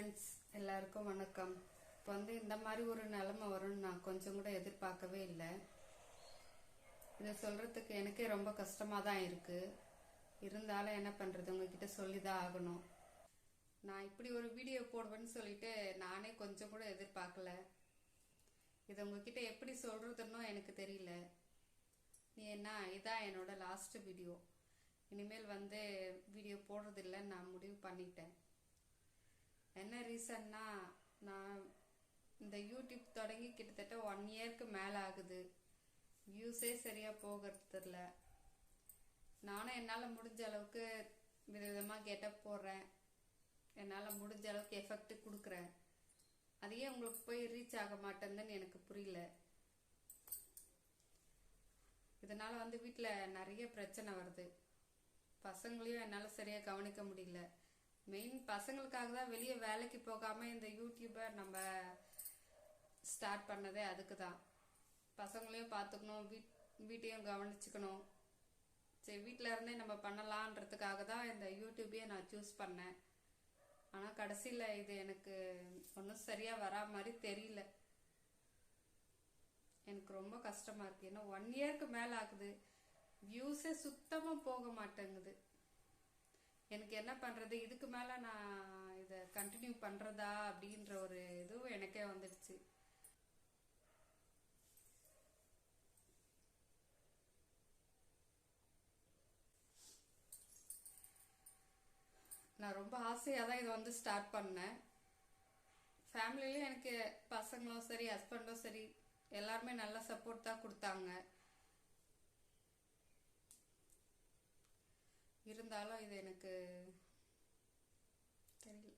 Friends எல்லாருக்கும் வணக்கம். இப்போ வந்து இந்த மாதிரி ஒரு நிலமை வரும்னு நான் கொஞ்சம் கூட எதிர்பார்க்கவே இல்லை. இதை சொல்கிறதுக்கு எனக்கே ரொம்ப கஷ்டமாக தான் இருக்குது இருந்தாலும் என்ன பண்ணுறது உங்ககிட்ட சொல்லி தான் ஆகணும். நான் இப்படி ஒரு வீடியோ போடுவேன்னு சொல்லிட்டு நானே கொஞ்சம் கூட எதிர்பார்க்கல. இதை உங்ககிட்ட எப்படி சொல்கிறதுன்னும் எனக்கு தெரியல. ஏன்னா இதான் என்னோட லாஸ்ட் வீடியோ இனிமேல் வந்து வீடியோ போடுறதில்லைன்னு நான் முடிவு பண்ணிட்டேன். என்ன ரீசன்னா நான் இந்த யூடியூப் தொடங்கி கிட்டத்தட்ட ஒன் இயர்க்கு மேலே ஆகுது. வியூஸே சரியாக போகிறது இல்லை நானும் என்னால் முடிஞ்ச அளவுக்கு விதவிதமாக கெட்டப் போடுறேன். என்னால் முடிஞ்ச அளவுக்கு எஃபெக்ட் கொடுக்குறேன். அதையே உங்களுக்கு போய் ரீச் ஆக மாட்டேங்குதுன்னு எனக்கு புரியல. இதனால் வந்து வீட்டில் நிறைய பிரச்சனை வருது. பசங்களையும் என்னால் சரியாக கவனிக்க முடியல. மெயின் பசங்களுக்காக தான் வெளியே வேலைக்கு போகாம இந்த யூடியூபை நம்ம ஸ்டார்ட் பண்ணதே அதுக்கு தான். பசங்களையும் பார்த்துக்கணும் வீட் வீட்டையும் கவனிச்சுக்கணும். சரி வீட்டில் இருந்தே நம்ம பண்ணலான்றதுக்காக தான் இந்த யூடியூபையே நான் சூஸ் பண்ணேன். ஆனால் கடைசியில் இது எனக்கு ஒன்றும் சரியாக வரா மாதிரி தெரியல. எனக்கு ரொம்ப கஷ்டமா இருக்கு. ஏன்னா ஒன் இயர்க்கு மேலே ஆகுது. வியூஸே சுத்தமாக போக மாட்டேங்குது. எனக்கு என்ன பண்றது? இதுக்கு மேல நான் இத கண்டினியூ பண்றதா அப்படின்ற ஒரு இதுவும் எனக்கே வந்துடுச்சு. நான் ரொம்ப ஆசையாக தான் இதை வந்து ஸ்டார்ட் பண்ணேன். ஃபேமிலியிலையும் எனக்கு பசங்களும் சரி ஹஸ்பண்டும் சரி எல்லாருமே நல்ல சப்போர்ட் தான் கொடுத்தாங்க. இருந்தாலும் இது எனக்கு தெரியல.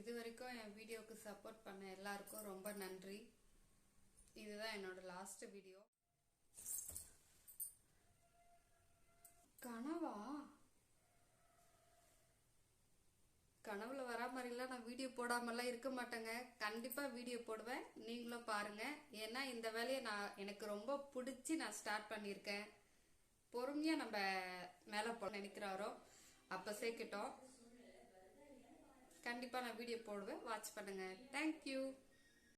இது வரைக்கும் என் வீடியோவுக்கு சப்போர்ட் பண்ண எல்லாருக்கும் ரொம்ப நன்றி. இதுதான் என்னோட லாஸ்ட் வீடியோ கனவா? கனவுல வர மாதிரிலாம் நான் வீடியோ போடாமலாம் இருக்க மாட்டேங்க. கண்டிப்பா வீடியோ போடுவேன். நீங்களும் பாருங்க. ஏன்னா இந்த வேலையை நான் எனக்கு ரொம்ப பிடிச்சி நான் ஸ்டார்ட் பண்ணியிருக்கேன். பொறுமையா நம்ம மேலே போட நினைக்கிறாரோ அப்போ சேர்க்கிட்டோம் கண்டிப்பாக நான் வீடியோ போடுவேன். வாட்ச் பண்ணுங்கள் தேங்க்யூ